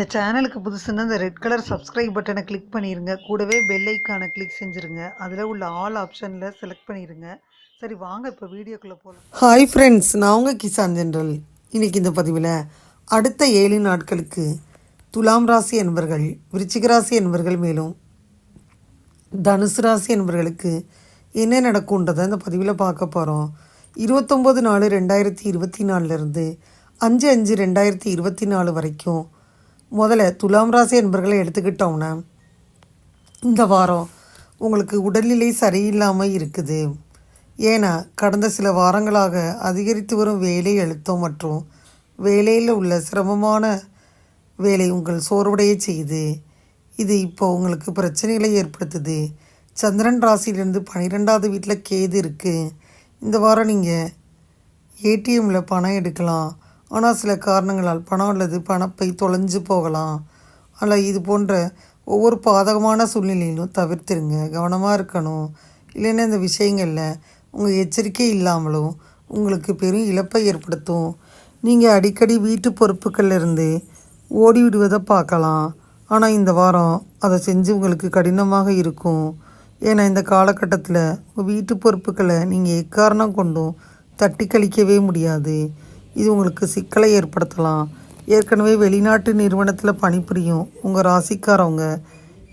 இந்த சேனலுக்கு புதுசுன்னா இந்த ரெட் கலர் சப்ஸ்கிரைப் பட்டனை கிளிக் பண்ணிடுங்க கூடவே பெல் ஐக்கானை கிளிக் செஞ்சுருங்க. அதில் உள்ள ஆல் ஆப்ஷனில் செலக்ட் பண்ணிடுங்க சரி வாங்க இப்போ வீடியோக்குள்ளே போகலாம் ஹாய் ஃப்ரெண்ட்ஸ் நான் உங்கள் கிசான் ஜென்ரல். இன்னைக்கு இந்த பதிவில் அடுத்த ஏழு நாட்களுக்கு துலாம் ராசி என்பர்கள் விருச்சிக ராசி என்பர்கள் மேலும் தனுசு ராசி என்பவர்களுக்கு என்ன நடக்கும்ன்றதை இந்த பதிவில் பார்க்க போகிறோம் இருபத்தொம்போது நாலு ரெண்டாயிரத்தி இருபத்தி நாலுலேருந்து அஞ்சு அஞ்சு ரெண்டாயிரத்தி இருபத்தி நாலு வரைக்கும் முதல்ல துலாம் ராசி என்பர்களை எடுத்துக்கிட்டோம்னா இந்த வாரம் உங்களுக்கு உடல்நிலை சரியில்லாமல் இருக்குது. ஏன்னா கடந்த சில வாரங்களாக அதிகரித்து வரும் வேலை அழுத்தம் மற்றும் வேலையில் உள்ள சிரமமான வேலை உங்கள் சோர்வடைய செய்யுது இது இப்போ உங்களுக்கு பிரச்சனைகளை ஏற்படுத்துது. சந்திரன் ராசியிலிருந்து பன்னிரெண்டாவது வீட்டில் கேது இருக்குது இந்த வாரம் நீங்கள் ஏடிஎம்மில் பணம் எடுக்கலாம். ஆனால் சில காரணங்களால் பணம் அல்லது பணப்பை தொலைஞ்சு போகலாம். ஆனால் இது போன்ற ஒவ்வொரு பாதகமான சூழ்நிலையிலும் தவிர்த்துருங்க கவனமாக இருக்கணும். இல்லைன்னா இந்த விஷயங்களில் உங்கள் எச்சரிக்கை இல்லாமலும் உங்களுக்கு பெரும் இழப்பை ஏற்படுத்தும். நீங்கள் அடிக்கடி வீட்டு பொறுப்புகளிலிருந்து இருந்து ஓடி விடுவதை பார்க்கலாம். ஆனால் இந்த வாரம் அதை செஞ்சு உங்களுக்கு கடினமாக இருக்கும். ஏன்னா இந்த காலகட்டத்தில் உங்கள் வீட்டு பொறுப்புகளை நீங்கள் எக்காரணம் கொண்டும் தட்டி கழிக்கவே முடியாது. இது உங்களுக்கு சிக்கலை ஏற்படுத்தலாம். ஏற்கனவே வெளிநாட்டு நிறுவனத்தில் பணிபுரியும் உங்கள் ராசிக்காரவங்க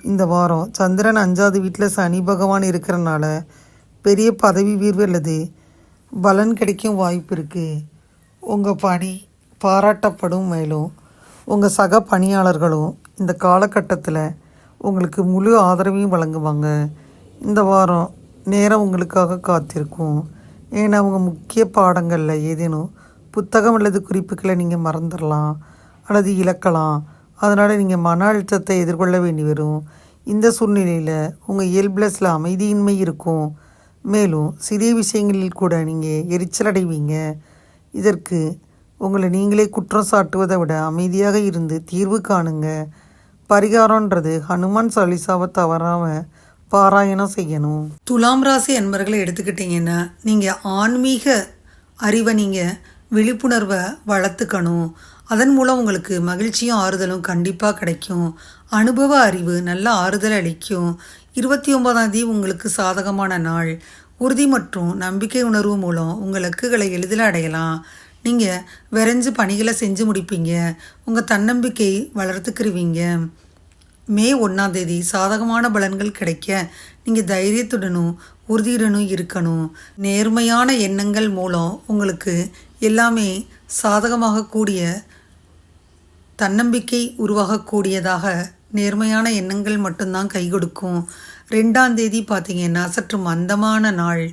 இந்த வாரம் சந்திரன் அஞ்சாவது வீட்டில் சனி பகவான் இருக்கிறனால பெரிய பதவி உயர்வு அல்லது பலன் கிடைக்கும் வாய்ப்பு இருக்குது உங்கள் பணி பாராட்டப்படும் மேலும் உங்கள் சக பணியாளர்களும் இந்த காலகட்டத்தில் உங்களுக்கு முழு ஆதரவையும் வழங்குவாங்க. இந்த வாரம் நேரம் உங்களுக்காக காத்திருக்கும். ஏன்னா அவங்க முக்கிய பாடங்களில் ஏதேனும் புத்தகம் அல்லது குறிப்புகளை நீங்கள் மறந்துடலாம் அல்லது இழக்கலாம். அதனால் நீங்கள் மன அழுத்தத்தை எதிர்கொள்ள வேண்டி வரும். இந்த சூழ்நிலையில் உங்கள் இயல்பில் சில அமைதியின்மை இருக்கும். மேலும் சிறிய விஷயங்களில் கூட நீங்கள் எரிச்சல் அடைவீங்க. இதற்கு உங்களை நீங்களே குற்றம் சாட்டுவதை விட அமைதியாக இருந்து தீர்வு காணுங்க. பரிகாரன்றது ஹனுமான் சாலிசாவை தவறாமல் பாராயணம் செய்யணும். துலாம் ராசி என்பர்களை எடுத்துக்கிட்டிங்கன்னா நீங்கள் ஆன்மீக அறிவை நீங்கள் விழிப்புணர்வை வளர்த்துக்கணும். அதன் மூலம் உங்களுக்கு மகிழ்ச்சியும் ஆறுதலும் கண்டிப்பாக கிடைக்கும். அனுபவ அறிவு நல்ல ஆறுதல் அளிக்கும். இருபத்தி ஒன்பதாம் தேதி உங்களுக்கு சாதகமான நாள். உறுதி மற்றும் நம்பிக்கை உணர்வு மூலம் உங்கள் இலக்குகளை எளிதில் அடையலாம். நீங்கள் விரைஞ்சு பணிகளை செஞ்சு முடிப்பீங்க. உங்கள் தன்னம்பிக்கை வளர்த்துக்கிருவீங்க. மே ஒன்றாம் தேதி சாதகமான பலன்கள் கிடைக்க நீங்கள் தைரியத்துடனும் உறுதியுடனும் இருக்கணும். நேர்மையான எண்ணங்கள் மூலம் உங்களுக்கு எல்லாமே சாதகமாக கூடிய தன்னம்பிக்கை உருவாகக்கூடியதாக நேர்மையான எண்ணங்கள் மட்டும்தான் கை கொடுக்கும். ரெண்டாம் தேதி பார்த்தீங்கன்னா சற்று மந்தமான நாள்.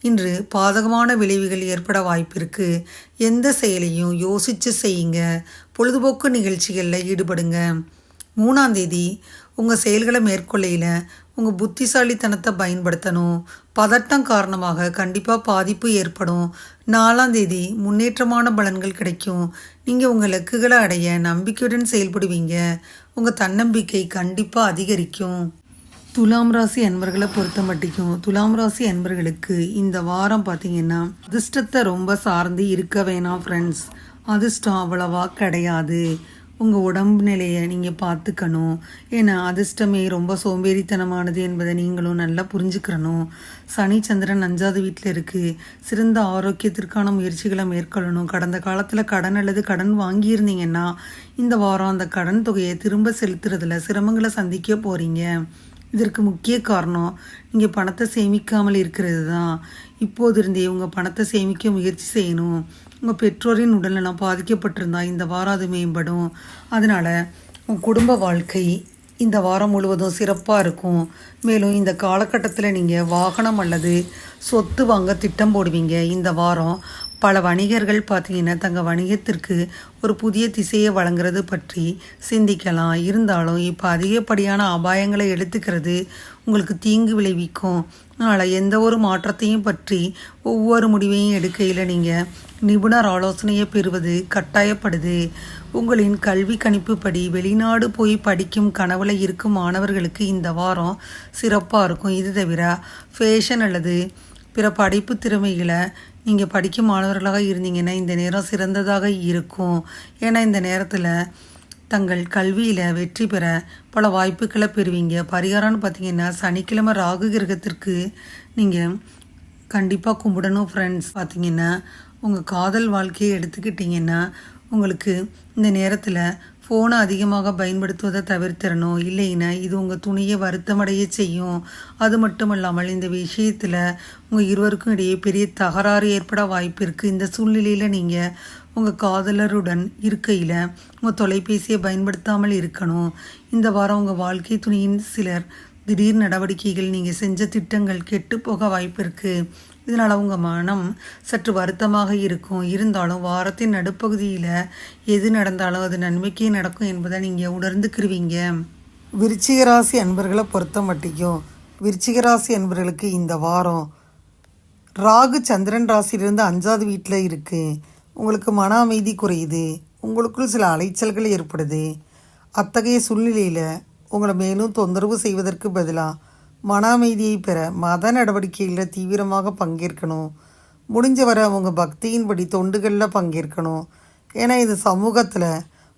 இன்று பாதகமான விளைவுகள் ஏற்பட வாய்ப்பிருக்கு. எந்த செயலையும் யோசித்து செய்யுங்க. பொழுதுபோக்கு நிகழ்ச்சிகளில் ஈடுபடுங்க. மூணாம் தேதி உங்கள் செயல்களை மேற்கொள்ளையில் உங்கள் புத்திசாலித்தனத்தை பயன்படுத்தணும். பதட்டம் காரணமாக கண்டிப்பாக பாதிப்பு ஏற்படும். நாலாம் தேதி முன்னேற்றமான பலன்கள் கிடைக்கும். நீங்கள் உங்கள் இலக்குகளை அடைய நம்பிக்கையுடன் செயல்படுவீங்க. உங்கள் தன்னம்பிக்கை கண்டிப்பாக அதிகரிக்கும். துலாம் ராசி அன்பர்களை பொறுத்த மட்டிக்கும் துலாம் ராசி அன்பர்களுக்கு இந்த வாரம் பார்த்தீங்கன்னா அதிர்ஷ்டத்தை ரொம்ப சார்ந்து இருக்க வேணாம் ஃப்ரெண்ட்ஸ் அதிர்ஷ்டம் அவ்வளவா கிடையாது. உங்கள் உடம்பு நிலையை நீங்கள் பார்த்துக்கணும். ஏன்னா அதிர்ஷ்டமே ரொம்ப சோம்பேறித்தனமானது என்பதை நீங்களும் நல்லா புரிஞ்சுக்கிறணும். சனி சந்திரன் அஞ்சாவது வீட்டில் இருக்குது சிறந்த ஆரோக்கியத்திற்கான முயற்சிகளை மேற்கொள்ளணும். கடந்த காலத்தில் கடன் அல்லது கடன் வாங்கியிருந்தீங்கன்னா இந்த வாரம் அந்த கடன் தொகையை திரும்ப செலுத்துறதுல சிரமங்களை சந்திக்க போகிறீங்க இதற்கு முக்கிய காரணம் நீங்கள் பணத்தை சேமிக்காமல் இருக்கிறது தான். இப்போது இருந்தே உங்கள் பணத்தை சேமிக்க முயற்சி செய்யணும். உங்கள் பெற்றோரின் உடல்நலம் பாதிக்கப்பட்டிருந்தா இந்த வாரம் அது மேம்படும். அதனால் உங்கள் குடும்ப வாழ்க்கை இந்த வாரம் முழுவதும் சிறப்பாக இருக்கும். மேலும் இந்த காலகட்டத்தில் நீங்கள் வாகனம் அல்லது சொத்து வாங்க திட்டம் போடுவீங்க. இந்த வாரம் பல வணிகர்கள் பார்த்தீங்கன்னா தங்கள் வணிகத்திற்கு ஒரு புதிய திசையை வழங்குறது பற்றி சிந்திக்கலாம். இருந்தாலும் இப்போ அதிகப்படியான அபாயங்களை எடுத்துக்கிறது உங்களுக்கு தீங்கு விளைவிக்கும். அதனால் எந்த ஒரு மாற்றத்தையும் பற்றி ஒவ்வொரு முடிவையும் எடுக்கையில் நீங்கள் நிபுணர் ஆலோசனையை பெறுவது கட்டாயப்படுது. உங்களின் கல்வி கணிப்புப்படி வெளிநாடு போய் படிக்கும் கனவுல இருக்கும் மாணவர்களுக்கு இந்த வாரம் சிறப்பாக இருக்கும். இது தவிர ஃபேஷன் அல்லது பிற படிப்பு திறமைகளை நீங்கள் படிக்கும் மாணவர்களாக இருந்தீங்கன்னா இந்த நேரம் சிறந்ததாக இருக்கும். ஏன்னா இந்த நேரத்தில் தங்கள் கல்வியில் வெற்றி பெற பல வாய்ப்புகளை பெறுவீங்க. பரிகாரம்னு பார்த்தீங்கன்னா சனிக்கிழமை ராகு கிரகத்திற்கு நீங்கள் கண்டிப்பாக கும்பிடணும் ஃப்ரெண்ட்ஸ் பார்த்தீங்கன்னா உங்கள் காதல் வாழ்க்கையை எடுத்துக்கிட்டிங்கன்னா உங்களுக்கு இந்த நேரத்தில் ஃபோனை அதிகமாக பயன்படுத்துவதை தவிர்த்திடணும். இல்லைன்னா இது உங்கள் துணியை வருத்தமடைய செய்யும். அது மட்டும் இல்லாமல் இந்த விஷயத்தில் உங்கள் இருவருக்கும் இடையே பெரிய தகராறு ஏற்பட வாய்ப்பு இருக்குது இந்த சூழ்நிலையில் நீங்கள் உங்கள் காதலருடன் இருக்கையில் உங்கள் தொலைபேசியை பயன்படுத்தாமல் இருக்கணும். இந்த வாரம் உங்கள் வாழ்க்கை துணியின் சிலர் திடீர் நடவடிக்கைகள் நீங்கள் செஞ்ச திட்டங்கள் கெட்டு போக வாய்ப்பு இருக்குது இதனால் உங்கள் மனம் சற்று வருத்தமாக இருக்கும். இருந்தாலும் வாரத்தின் நடுப்பகுதியில் எது நடந்தாலும் அது நன்மைக்கே நடக்கும் என்பதை நீங்கள் உணர்ந்துக்கிருவீங்க. விருச்சிகராசி அன்பர்களை பொறுத்த மட்டிக்கும் விருச்சிகராசி அன்பர்களுக்கு இந்த வாரம் ராகு சந்திரன் ராசியிலிருந்து அஞ்சாவது வீட்டில் இருக்குது உங்களுக்கு மன அமைதி குறையுது உங்களுக்குள் சில அலைச்சல்கள் ஏற்படுது அத்தகைய சூழ்நிலையில் உங்களை மேலும் தொந்தரவு செய்வதற்கு பதிலாக மன அமைதியை பெற மத நடவடிக்கைகளில் தீவிரமாக பங்கேற்கணும். முடிஞ்ச வரை அவங்க பக்தியின்படி தொண்டுகளில் பங்கேற்கணும். ஏன்னா இது சமூகத்தில்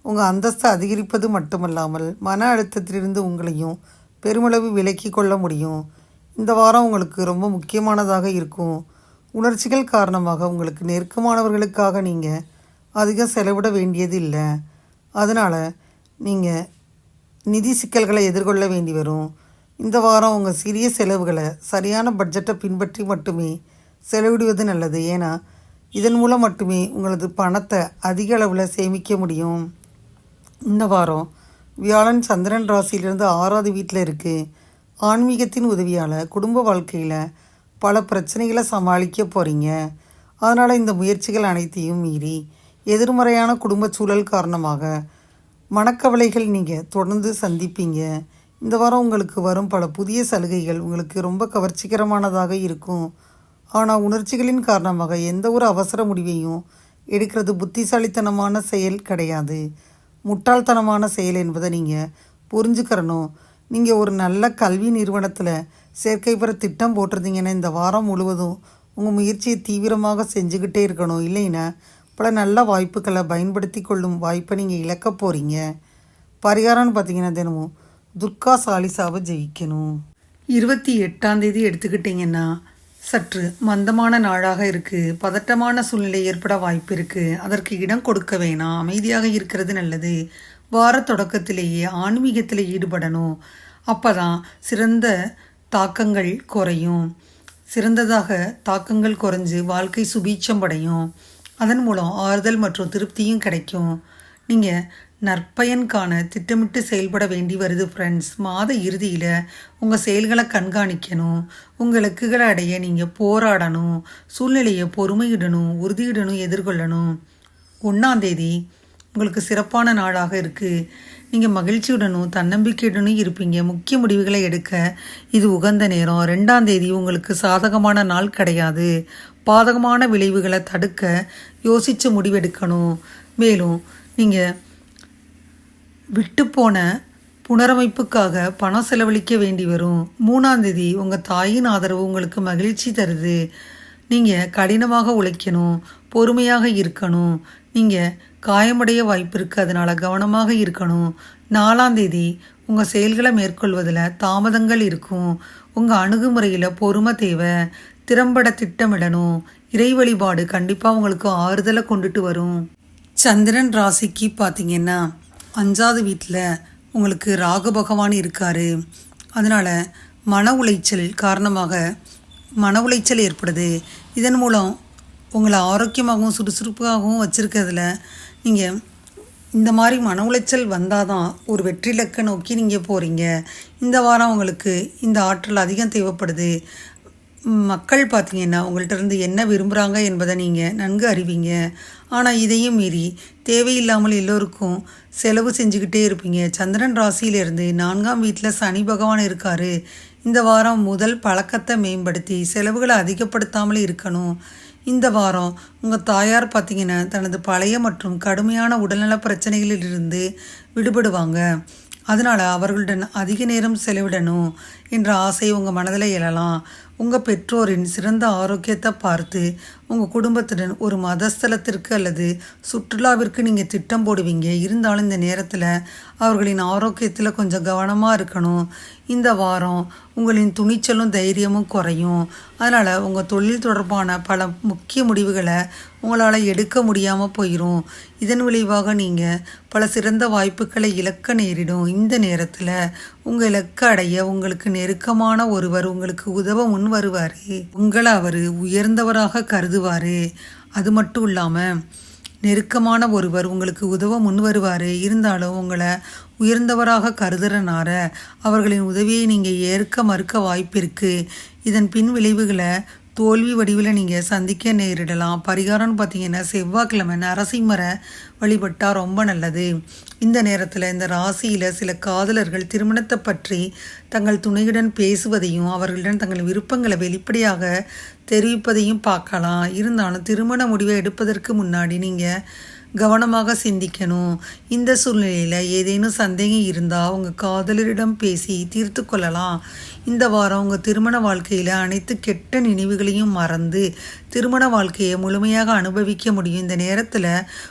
உங்கள் அந்தஸ்தை அதிகரிப்பது மட்டுமல்லாமல் மன அழுத்தத்திலிருந்து உங்களையும் பெருமளவு விலக்கி கொள்ள முடியும். இந்த வாரம் உங்களுக்கு ரொம்ப முக்கியமானதாக இருக்கும். உணர்ச்சிகள் காரணமாக உங்களுக்கு நெருக்கமானவர்களுக்காக நீங்கள் அதிகம் செலவிட வேண்டியது இல்லை அதனால் நீங்கள் நிதி சிக்கல்களை எதிர்கொள்ள வேண்டி வரும். இந்த வாரம் உங்கள் சிறிய செலவுகளை சரியான பட்ஜெட்டை பின்பற்றி மட்டுமே செலவிடுவது நல்லது. ஏன்னா இதன் மூலம் மட்டுமே உங்களது பணத்தை அதிக அளவில் சேமிக்க முடியும். இந்த வாரம் வியாழன் சந்திரன் ராசியிலிருந்து ஆறாவது வீட்டில் இருக்குது ஆன்மீகத்தின் உதவியால் குடும்ப வாழ்க்கையில் பல பிரச்சனைகளை சமாளிக்க போகிறீங்க அதனால் இந்த முயற்சிகள் அனைத்தையும் மீறி எதிர்மறையான குடும்ப சூழல் காரணமாக மனக்கவலைகள் நீங்கள் தொடர்ந்து சந்திப்பீங்க. இந்த வாரம் உங்களுக்கு வரும் பல புதிய சலுகைகள் உங்களுக்கு ரொம்ப கவர்ச்சிகரமானதாக இருக்கும். ஆனால் உணர்ச்சிகளின் காரணமாக எந்த ஒரு அவசர முடிவையும் எடுக்கிறது புத்திசாலித்தனமான செயல் கிடையாது. முட்டாள்தனமான செயல் என்பதை நீங்கள் புரிஞ்சுக்கிறணும். நீங்கள் ஒரு நல்ல கல்வி நிறுவனத்தில் சேர்க்கை பெற திட்டம் போட்டிருந்தீங்கன்னா இந்த வாரம் முழுவதும் உங்கள் முயற்சியை தீவிரமாக செஞ்சுக்கிட்டே இருக்கணும் இல்லைன்னா பல நல்ல வாய்ப்புகளை பயன்படுத்தி கொள்ளும் வாய்ப்பை நீங்கள் இழக்க போகிறீங்க பரிகாரம்னு பார்த்தீங்கன்னா தினமும் துர்கா சாலிசாவை ஜெயிக்கணும். இருபத்தி எட்டாம் தேதி எடுத்துக்கிட்டிங்கன்னா சற்று மந்தமான நாளாக இருக்குது பதட்டமான சூழ்நிலை ஏற்பட வாய்ப்பு இருக்குது அதற்கு இடம் கொடுக்க வேணாம். அமைதியாக இருக்கிறது நல்லது. வார தொடக்கத்திலேயே ஆன்மீகத்தில் ஈடுபடணும். அப்போ தான் சிறந்த தாக்கங்கள் குறையும். சிறந்ததாக தாக்கங்கள் குறைஞ்சு வாழ்க்கை சுபீட்சம் படையும் அதன் மூலம் ஆறுதல் மற்றும் திருப்தியும் கிடைக்கும். நீங்கள் நற்பயன் காண திட்டமிட்டு செயல்பட வேண்டி வருது ஃப்ரெண்ட்ஸ் மாத இறுதியில் உங்கள் செயல்களை கண்காணிக்கணும். உங்கள் இலக்குகளை அடைய நீங்கள் போராடணும். சூழ்நிலையை பொறுமையிடணும் உறுதியிடணும் எதிர்கொள்ளணும். ஒன்றாந்தேதி உங்களுக்கு சிறப்பான நாளாக இருக்குது நீங்கள் மகிழ்ச்சியுடனும் தன்னம்பிக்கையுடனும் இருப்பீங்க. முக்கிய முடிவுகளை எடுக்க இது உகந்த நேரம். ரெண்டாம் தேதி உங்களுக்கு சாதகமான நாள் கிடையாது. பாதகமான விளைவுகளை தடுக்க யோசித்து முடிவெடுக்கணும். மேலும் நீங்கள் விட்டுப்போன புனரமைப்புக்காக பணம் செலவழிக்க வேண்டி வரும். மூணாம் தேதி உங்கள் தாயின் ஆதரவு உங்களுக்கு மகிழ்ச்சி தருது. நீங்கள் கடினமாக உழைக்கணும் பொறுமையாக இருக்கணும். நீங்கள் காயமடைய வாய்ப்பு இருக்குது அதனால் கவனமாக இருக்கணும். நாலாம் தேதி உங்கள் செயல்களை மேற்கொள்வதில் தாமதங்கள் இருக்கும். உங்கள் அணுகுமுறையில் பொறுமை தேவை. திறம்பட திட்டமிடணும். இறை வழிபாடு கண்டிப்பாக உங்களுக்கு ஆறுதலை கொண்டுட்டு வரும். சந்திரன் ராசிக்கு பார்த்தீங்கன்னா அஞ்சாவது வீட்டில் உங்களுக்கு ராகு பகவான் இருக்கார். அதனால் மன உளைச்சல் காரணமாக மன உளைச்சல் ஏற்படுது. இதன் மூலம் உங்களை ஆரோக்கியமாகவும் சுறுசுறுப்பாகவும் வச்சுருக்கிறதுல நீங்கள் இந்த மாதிரி மன உளைச்சல் வந்தால் தான் ஒரு வெற்றி இலக்கை நோக்கி நீங்கள் போகிறீங்க இந்த வாரம் உங்களுக்கு இந்த ஆற்றல் அதிகம் தேவைப்படுது. மக்கள் பார்த்தீங்கன்னா உங்கள்கிட்ட இருந்து என்ன விரும்புகிறாங்க என்பதை நீங்கள் நன்கு அறிவீங்க. ஆனால் இதையும் மீறி தேவையில்லாமல் எல்லோருக்கும் செலவு செஞ்சுக்கிட்டே இருப்பீங்க. சந்திரன் ராசியிலிருந்து நான்காம் வீட்டில் சனி பகவான் இருக்கார். இந்த வாரம் முதல் பழக்கத்தை மேம்படுத்தி செலவுகளை அதிகப்படுத்தாமல் இருக்கணும். இந்த வாரம் உங்கள் தாயார் பார்த்தீங்கன்னா தனது பழைய மற்றும் கடுமையான உடல்நல பிரச்சனைகளிலிருந்து விடுபடுவாங்க. அதனால் அவர்களுடன் அதிக நேரம் செலவிடணும் என்ற ஆசை உங்கள் மனதில் எழலாம். உங்கள் பெற்றோரின் சிறந்த ஆரோக்கியத்தை பார்த்து உங்கள் குடும்பத்துடன் ஒரு மதஸ்தலத்திற்கு அல்லது சுற்றுலாவிற்கு நீங்கள் திட்டம் போடுவீங்க. இருந்தாலும் இந்த நேரத்தில் அவர்களின் ஆரோக்கியத்தில் கொஞ்சம் கவனமாக இருக்கணும். இந்த வாரம் உங்களின் துணிச்சலும் தைரியமும் குறையும். அதனால் உங்கள் தொழில் தொடர்பான பல முக்கிய முடிவுகளை உங்களால் எடுக்க முடியாமல் போயிடும் இதன் விளைவாக நீங்கள் பல சிறந்த வாய்ப்புகளை இழக்க நேரிடும். இந்த நேரத்தில் உங்கள் இலக்க அடைய உங்களுக்கு நெருக்கமான ஒருவர் உங்களுக்கு உதவ முன் வருவார். உங்களை அவர் உயர்ந்தவராக கருது எழுதுவார். அது மட்டும் இல்லாமல் நெருக்கமான ஒருவர் உங்களுக்கு உதவ முன் வருவார். இருந்தாலும் உங்களை உயர்ந்தவராக கருதுறனார அவர்களின் உதவியை நீங்கள் ஏற்க மறுக்க வாய்ப்பிருக்கு. இதன் பின் விளைவுகளை தோல்வி வடிவில் நீங்கள் சந்திக்க நேரிடலாம். பரிகாரம்னு பார்த்தீங்கன்னா செவ்வாய்க்கிழமை நரசிம்மரை வழிபட்டால் ரொம்ப நல்லது. இந்த நேரத்தில் இந்த ராசியில் சில காதலர்கள் திருமணத்தை பற்றி தங்கள் துணையுடன் பேசுவதையும் அவர்களிடம் தங்கள் விருப்பங்களை வெளிப்படையாக தெரிவிப்பதையும் பார்க்கலாம். இருந்தாலும் திருமண முடிவை எடுப்பதற்கு முன்னாடி நீங்கள் கவனமாக சிந்திக்கணும். இந்த சூழ்நிலையில் ஏதேனும் சந்தேகம் இருந்தால் உங்கள் காதலரிடம் பேசி தீர்த்து கொள்ளலாம். இந்த வாரம் உங்கள் திருமண வாழ்க்கையில் அனைத்து கெட்ட நினைவுகளையும் மறந்து திருமண வாழ்க்கையை முழுமையாக அனுபவிக்க முடியும். இந்த நேரத்தில்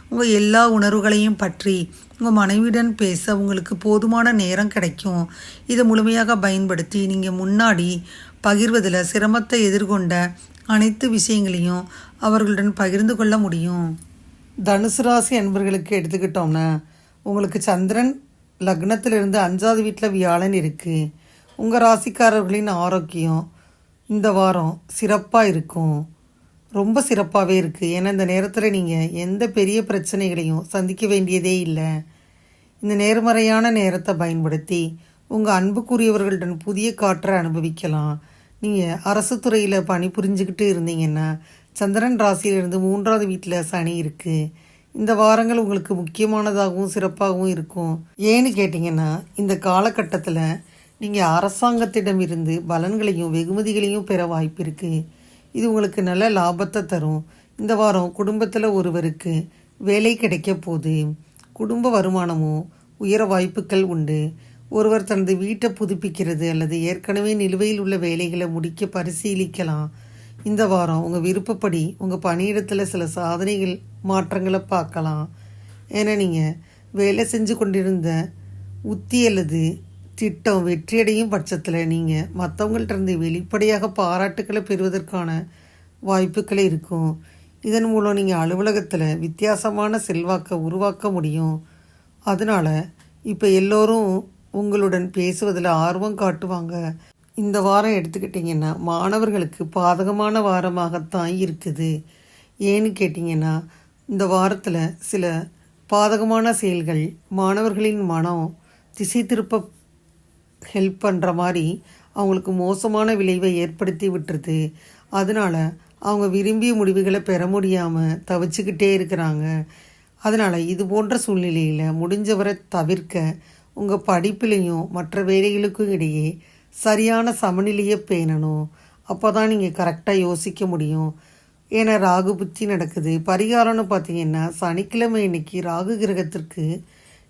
உங்கள் எல்லா உணர்வுகளையும் பற்றி உங்கள் மனைவியுடன் பேச உங்களுக்கு போதுமான நேரம் கிடைக்கும். இதை முழுமையாக பயன்படுத்தி நீங்கள் முன்னாடி பகிர்வதில் சிரமத்தை எதிர்கொண்ட அனைத்து விஷயங்களையும் அவர்களுடன் பகிர்ந்து கொள்ள முடியும். தனுசு ராசி அன்பர்களுக்கு எடுத்துக்கிட்டோம்னா உங்களுக்கு சந்திரன் லக்னத்திலிருந்து அஞ்சாவது வீட்டில் வியாழன் இருக்குது உங்கள் ராசிக்காரர்களின் ஆரோக்கியம் இந்த வாரம் சிறப்பாக இருக்கும். ரொம்ப சிறப்பாகவே இருக்குது ஏன்னா இந்த நேரத்தில் நீங்கள் எந்த பெரிய பிரச்சனைகளையும் சந்திக்க வேண்டியதே இல்லை. இந்த நேர்மறையான நேரத்தை பயன்படுத்தி உங்கள் அன்புக்குரியவர்களுடன் புதிய காற்றை அனுபவிக்கலாம். நீங்கள் அரசு துறையில் பணி புரிஞ்சுக்கிட்டு இருந்தீங்கன்னா சந்திரன் ராசியிலிருந்து மூன்றாவது வீட்டில் சனி இருக்குது இந்த வாரங்கள் உங்களுக்கு முக்கியமானதாகவும் சிறப்பாகவும் இருக்கும். ஏன்னு கேட்டிங்கன்னா இந்த காலகட்டத்தில் நீங்கள் அரசாங்கத்திடம் இருந்து பலன்களையும் வெகுமதிகளையும் பெற வாய்ப்பு இருக்குது இது உங்களுக்கு நல்ல லாபத்தை தரும். இந்த வாரம் குடும்பத்தில் ஒருவருக்கு வேலை கிடைக்க போது குடும்ப வருமானமும் உயர வாய்ப்புகள் உண்டு. ஒருவர் தனது வீட்டை புதுப்பிக்கிறது அல்லது ஏற்கனவே நிலுவையில் உள்ள வேலைகளை முடிக்க பரிசீலிக்கலாம். இந்த வாரம் உங்கள் விருப்பப்படி உங்கள் பணியிடத்தில் சில சாதனைகள் மாற்றங்களை பார்க்கலாம். ஏன்னா நீங்கள் வேலை செஞ்சு கொண்டிருந்த உத்தி அல்லது திட்டம் வெற்றியடையும் பட்சத்தில் நீங்கள் மற்றவங்கள்ட்ட இருந்து வெளிப்படையாக பாராட்டுக்களை பெறுவதற்கான வாய்ப்புகள் இருக்கும். இதன் மூலம் நீங்கள் அலுவலகத்தில் வித்தியாசமான செல்வாக்கை உருவாக்க முடியும். அதனால் இப்போ எல்லோரும் உங்களுடன் பேசுவதில் ஆர்வம் காட்டுவாங்க. இந்த வாரம் எடுத்துக்கிட்டிங்கன்னா மாணவர்களுக்கு பாதகமான வாரமாகத்தான் இருக்குது. ஏன்னு கேட்டிங்கன்னா இந்த வாரத்தில் சில பாதகமான செயல்கள் மாணவர்களின் மனம் திசை திருப்ப ஹெல்ப் பண்ணுற மாதிரி அவங்களுக்கு மோசமான விளைவை ஏற்படுத்தி விட்டுருது. அதனால் அவங்க விரும்பிய முடிவுகளை பெற முடியாமல் தவிச்சுக்கிட்டே இருக்கிறாங்க. அதனால் இது போன்ற சூழ்நிலையில் முடிஞ்சவரை தவிர்க்க உங்கள் படிப்புலேயும் மற்ற வேலைகளுக்கும் இடையே சரியான சமநிலையை பேணணும். அப்போ தான் நீங்கள் கரெக்டாக யோசிக்க முடியும். ஏன்னா ராகு புத்தி நடக்குது. பரிகாரம்னு பார்த்தீங்கன்னா சனிக்கிழமை இன்னைக்கு ராகு கிரகத்திற்கு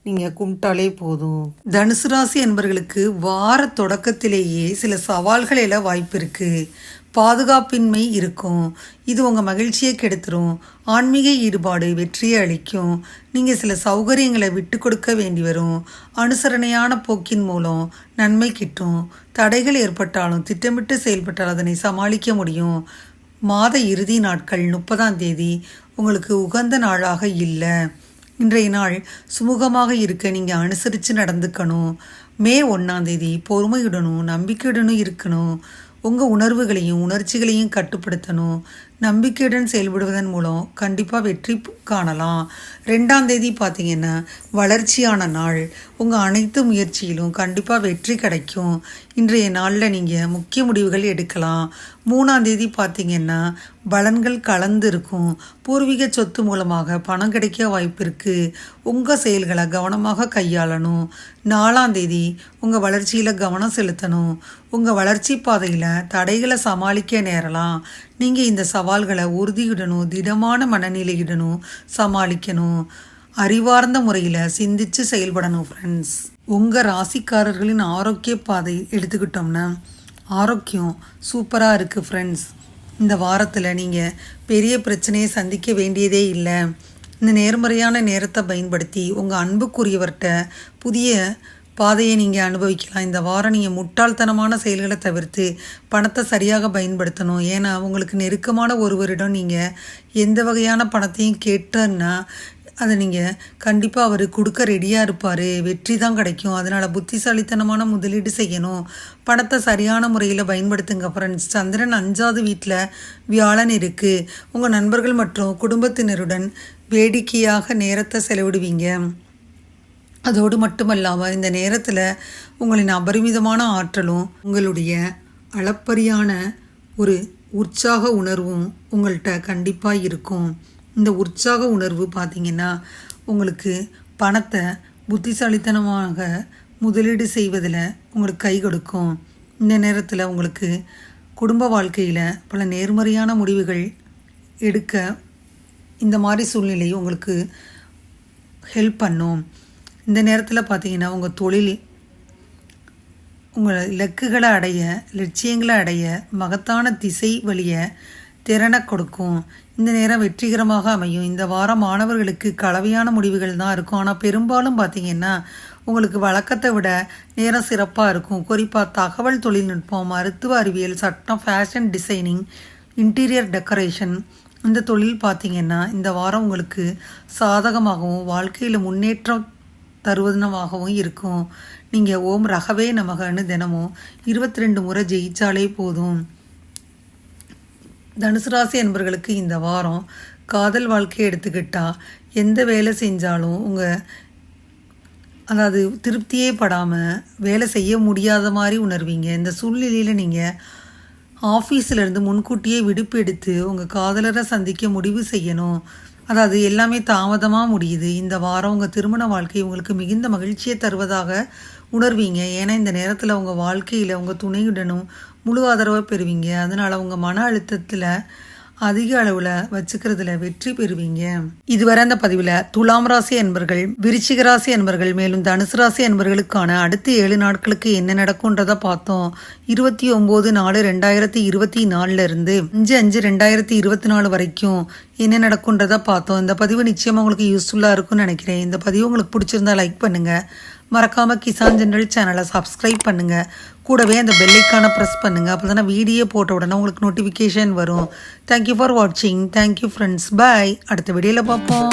நீங்கள் கும்பிட்டாலே போதும். தனுசு ராசி என்பர்களுக்கு வார தொடக்கத்திலேயே சில சவால்கள் எல்லாம் வாய்ப்பு இருக்குது பாதுகாப்பின்மை இருக்கும். இது உங்கள் மகிழ்ச்சியை கெடுத்துரும். ஆன்மீக ஈடுபாடு வெற்றியை அளிக்கும். நீங்கள் சில சௌகரியங்களை விட்டு கொடுக்க வேண்டி வரும். அனுசரணையான போக்கின் மூலம் நன்மை கிட்டும். தடைகள் ஏற்பட்டாலும் திட்டமிட்டு செயல்பட்டால் அதனை சமாளிக்க முடியும். மாத இறுதி நாட்கள் முப்பதாம் தேதி உங்களுக்கு உகந்த நாளாக இல்லை. இன்றைய நாள் சுமூகமாக இருக்க நீங்கள் அனுசரித்து நடந்துக்கணும். மே ஒன்றாம் தேதி பொறுமையுடனும் நம்பிக்கையுடனும் இருக்கணும். உங்கள் உணர்வுகளையும் உணர்ச்சிகளையும் கட்டுப்படுத்தணும். நம்பிக்கையுடன் செயல்படுவதன் மூலம் கண்டிப்பாக வெற்றி காணலாம். ரெண்டாம் தேதி பார்த்தீங்கன்னா வளர்ச்சியான நாள். உங்கள் அனைத்து முயற்சியிலும் கண்டிப்பாக வெற்றி கிடைக்கும். இன்றைய நாளில் நீங்கள் முக்கிய முடிவுகள் எடுக்கலாம். மூணாம் தேதி பார்த்தீங்கன்னா பலன்கள் கலந்து இருக்கும். பூர்வீக சொத்து மூலமாக பணம் கிடைக்க வாய்ப்பு இருக்குது உங்கள் செயல்களை கவனமாக கையாளணும். நாலாம் தேதி உங்கள் வளர்ச்சியில் கவனம் செலுத்தணும். உங்கள் வளர்ச்சி பாதையில் தடைகளை சமாளிக்க நேரலாம். நீங்கள் இந்த சவால்களை உறுதியிடணும் திடமான மனநிலையிடணும் சமாளிக்கணும். அறிவார்ந்த முறையில் சிந்திச்சு செயல்படணும் ஃப்ரெண்ட்ஸ் உங்கள் ராசிக்காரர்களின் ஆரோக்கிய பாதை எடுத்துக்கிட்டோம்னா ஆரோக்கியம் சூப்பராக இருக்குது ஃப்ரெண்ட்ஸ் இந்த வாரத்தில் நீங்கள் பெரிய பிரச்சனையை சந்திக்க வேண்டியதே இல்லை. இந்த நேர்மறையான நேரத்தை பயன்படுத்தி உங்கள் அன்புக்குரியவர்கிட்ட புதிய பாதையை நீங்கள் அனுபவிக்கலாம். இந்த வாரம் நீங்கள் முட்டாள்தனமான செயல்களை தவிர்த்து பணத்தை சரியாக பயன்படுத்தணும். ஏன்னா உங்களுக்கு நெருக்கமான ஒருவரிடம் நீங்கள் எந்த வகையான பணத்தையும் கேட்டோன்னா அதை நீங்கள் கண்டிப்பாக அவர் கொடுக்க ரெடியாக இருப்பார். வெற்றி தான் கிடைக்கும். அதனால் புத்திசாலித்தனமான முதலீடு செய்யணும். பணத்தை சரியான முறையில் பயன்படுத்துங்க. ஃப்ரெண்ட்ஸ் சந்திரன் அஞ்சாவது வீட்டில் வியாழன் இருக்குது உங்கள் நண்பர்கள் மற்றும் குடும்பத்தினருடன் வேடிக்கையாக நேரத்தை செலவிடுவீங்க. அதோடு மட்டுமல்லாமல் இந்த நேரத்தில் உங்களின் அபரிமிதமான ஆற்றலும் உங்களுடைய அளப்பரியான ஒரு உற்சாக உணர்வும் உங்கள்கிட்ட கண்டிப்பாக இருக்கும். இந்த உற்சாக உணர்வு பார்த்திங்கன்னா உங்களுக்கு பணத்தை புத்திசாலித்தனமாக முதலீடு செய்வதில் உங்களுக்கு கை கொடுக்கும். இந்த நேரத்தில் உங்களுக்கு குடும்ப வாழ்க்கையில் பல நேர்மறையான முடிவுகள் எடுக்க இந்த மாதிரி சூழ்நிலை உங்களுக்கு ஹெல்ப் பண்ணும். இந்த நேரத்தில் பார்த்தீங்கன்னா உங்கள் தொழில் உங்கள் இலக்குகளை அடைய லட்சியங்களை அடைய மகத்தான திசை வழியை திறனை கொடுக்கும். இந்த நேரம் வெற்றிகரமாக அமையும். இந்த வாரம் மாணவர்களுக்கு கலவையான முடிவுகள் தான் இருக்கும். ஆனால் பெரும்பாலும் பார்த்தீங்கன்னா உங்களுக்கு வழக்கத்தை விட நேரம் சிறப்பாக இருக்கும். குறிப்பாக தகவல் தொழில்நுட்பம் மருத்துவ அறிவியல் சட்டம் ஃபேஷன் டிசைனிங் இன்டீரியர் டெக்கரேஷன் இந்த தொழில் பார்த்திங்கன்னா இந்த வாரம் உங்களுக்கு சாதகமாகவும் வாழ்க்கையில் முன்னேற்றம் தருவதனமாகவும் இருக்கும். நீங்கள் ஓம் ரகவே நமகன்னு தினமும் இருபத்தி ரெண்டு முறை ஜெயிச்சாலே போதும். தனுசு ராசி என்பர்களுக்கு இந்த வாரம் காதல் வாழ்க்கையை எடுத்துக்கிட்டால் எந்த வேலை செஞ்சாலும் உங்கள் அதாவது திருப்தியே படாமல் வேலை செய்ய முடியாத மாதிரி உணர்வீங்க. இந்த சூழ்நிலையில் நீங்கள் ஆஃபீஸிலேருந்து முன்கூட்டியே விடுப்பு எடுத்து உங்கள் காதலரை சந்திக்க முடிவு செய்யணும். அதாவது எல்லாமே தாமதமாக முடியுது. இந்த வாரம் உங்கள் திருமண வாழ்க்கை உங்களுக்கு மிகுந்த மகிழ்ச்சியை தருவதாக உணர்வீங்க. ஏன்னா இந்த நேரத்தில் உங்கள் வாழ்க்கையில் உங்கள் துணையுடனும் முழு ஆதரவை பெறுவீங்க. அதனால் உங்கள் மன அழுத்தத்தில் அதிக அளவில் வச்சுக்கிறதுல வெற்றி பெறுவீங்க. இதுவரை அந்த பதிவில் துலாம் ராசி அன்பர்கள் விருச்சிக ராசி அன்பர்கள் மேலும் தனுசு ராசி அன்பர்களுக்கான அடுத்த ஏழு நாட்களுக்கு என்ன நடக்கும்ன்றதை பார்த்தோம். இருபத்தி ஒம்பது நாலு ரெண்டாயிரத்தி இருபத்தி நாலுல இருந்து அஞ்சு அஞ்சு ரெண்டாயிரத்தி இருபத்தி நாலு வரைக்கும் என்ன நடக்கும்ன்றதை பார்த்தோம். இந்த பதிவு நிச்சயமாக உங்களுக்கு யூஸ்ஃபுல்லாக இருக்கும்னு நினைக்கிறேன். இந்த பதிவு உங்களுக்கு பிடிச்சிருந்தா லைக் பண்ணுங்கள் மறக்காமல் கிசான் ஜெனரல் சேனலை சப்ஸ்கிரைப் பண்ணுங்கள் கூடவே அந்த பெல்லைக்கான ப்ரெஸ் பண்ணுங்கள் அப்போ தானே வீடியோ போட்ட உடனே உங்களுக்கு நோட்டிஃபிகேஷன் வரும். தேங்க்யூ ஃபார் வாட்சிங் தேங்க்யூ ஃப்ரெண்ட்ஸ் பாய் அடுத்த வீடியோவில் பார்ப்போம்.